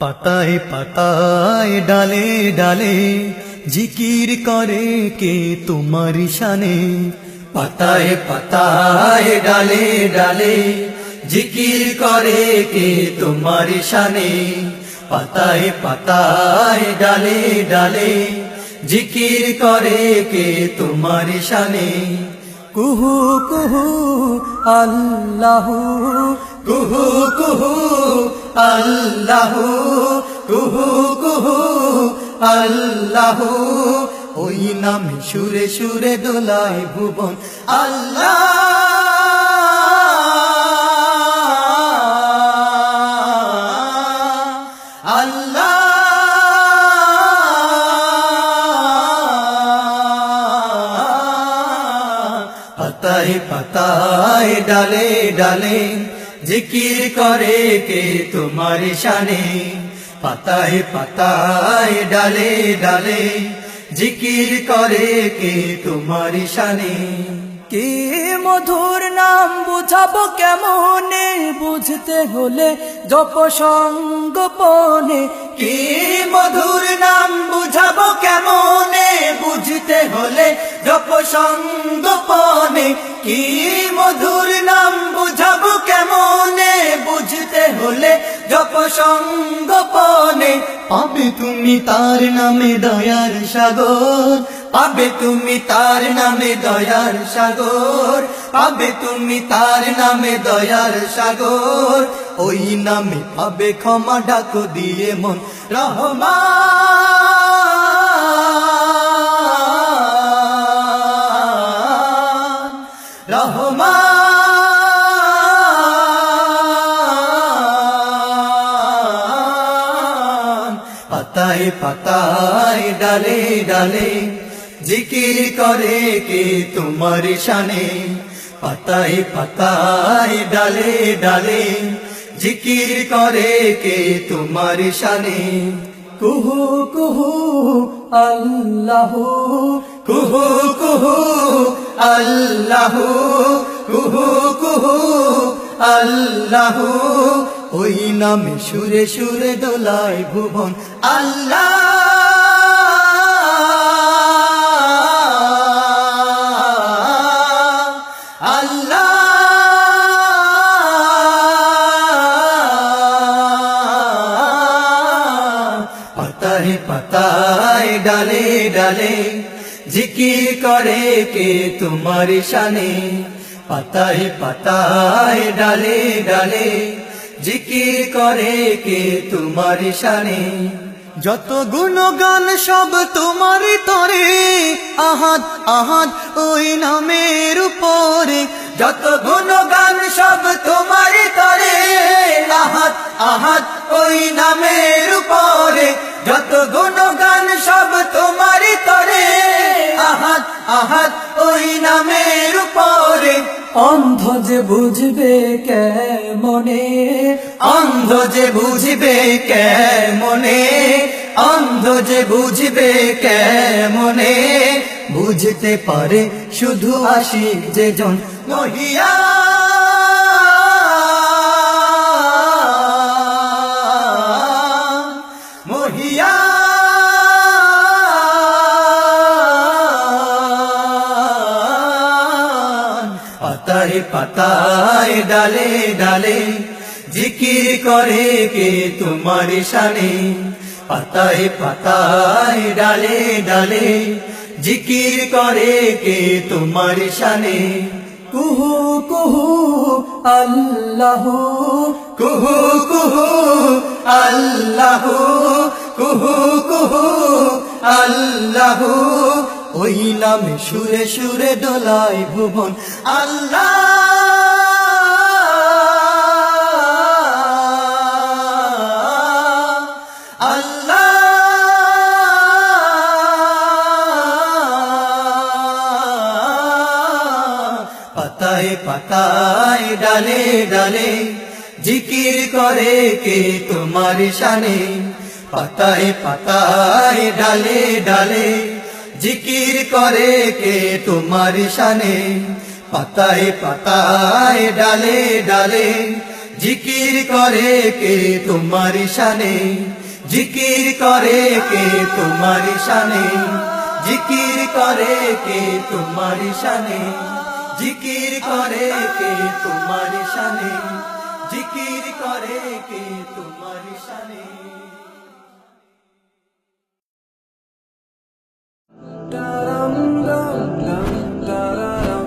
পাতায় পাতায় ডালে ডালে জিকির করে কে তোমার শানে? পাতায় পাতায় ডালে ডালে জিকির করে কে তোমার শানে? পাতায় পাতায় ডালে ডালে জিকির করে কে তোমার শানে? কুহু কুহু আল্লাহু, কুহু কুহু আল্লাহু, কুহু কুহু, আল্লাহু। ওই নামে সুরে সুরে দোলায় ভুবন। আল্লাহ পাতায় পাতায় ডালে ডালে জিকির করে কে তোমার শানে? পাতায় পাতায় ডালে ডালে জিকির করে কে তোমার শানে? কি মধুর নাম বুঝাবো কেমনে? বুঝতে হলে জপ সঙ্গপনে কি মধুর নাম বুঝাবো কেমনে? বুঝতে হলে জপ সঙ্গপনে কি মধুর নাম সঙ্গপনে পাবে তুমি তার নামে দয়ার সাগর, পাবে তুমি তার নামে দয়ার সাগর, পাবে তুমি তার নামে দয়ার সাগর, ওই নামে পাবে ক্ষমা ডাকো দিয়ে মন। রহমান পাতায় পাতায় ডালে ডালে জিকির করে কে তোমার শানে। পাতায় পাতায় ডালে ডালে জিকির করে কে তোমার শানে। কুহু কুহু, আল্লাহ, কুহু কুহু, আল্লাহ, কুহু কুহু, আল্লাহ ওই নামে সুরে সুরে দোলায় ভুবন। আল্লাহ! পাতায় পাতায় ডালে ডালে জিকির করে কে তোমার শানে। পাতায় পাতায় ডালে ডালে জিকির করে কে তোমার শানে? যত গুণগান সব তোমার তরে। আহাদ আহাত ওই নামের উপরে। যত গুণগান সব তোমার উপরে অন্ধ যে বুঝবে কে মনে অন্ধ যে বুঝবে কে মনে অন্ধ যে বুঝবে কে মনে বুঝতে পারে শুধু আশিক যে জন মহিয়া। পাতায় পাতায় ডালে ডালে জিকির করে কে তোমার শানে? পাতায় পাতায় ডালে ডালে জিকির করে কে তোমার শানে? কুহু কুহু, আল্লাহ, কুহু কুহু, আল্লাহ, কুহু কুহু, আল্লাহ ওই নামে সুরে সুরে দোলায় ভুবন। আল্লাহ! পাতায় পাতায় ডালে ডালে জিকির করে কে তোমার শানে। পাতায় পাতায় ডালে ডালে জিকির করে কে তোমার শানে? পাতায় পাতায় ডালে ডালে জিকির করে কে তোমার শানে? জিকির করে কে তোমার শানে? জিকির করে কে তোমার শানে? জিকির করে কে তোমার শানে? জিকির করে কে তোমার শানে? Dum dum dum da da dum